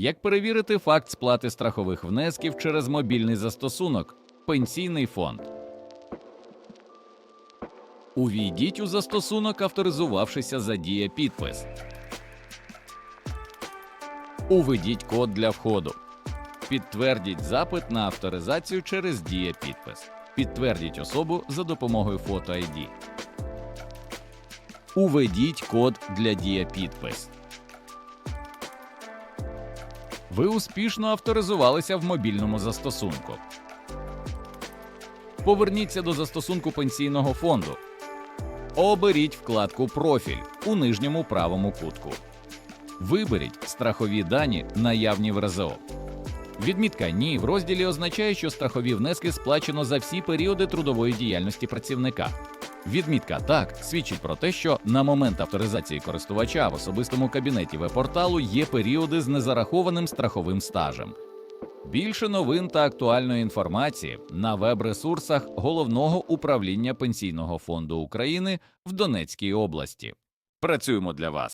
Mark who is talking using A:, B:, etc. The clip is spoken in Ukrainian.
A: Як перевірити факт сплати страхових внесків через мобільний застосунок Пенсійний фонд? Увійдіть у застосунок, авторизувавшися за дія підпис. Уведіть код для входу. Підтвердіть запит на авторизацію через дія підпис. Підтвердіть особу за допомогою фото ID. Уведіть код для дія підпис. Ви успішно авторизувалися в мобільному застосунку. Поверніться до застосунку пенсійного фонду. Оберіть вкладку Профіль у нижньому правому кутку. Виберіть страхові дані, наявні в РЗО. Відмітка Ні в розділі означає, що страхові внески сплачено за всі періоди трудової діяльності працівника. Відмітка так свідчить про те, що на момент авторизації користувача в особистому кабінеті веб-порталу є періоди з незарахованим страховим стажем. Більше новин та актуальної інформації на веб-ресурсах Головного управління Пенсійного фонду України в Донецькій області. Працюємо для вас.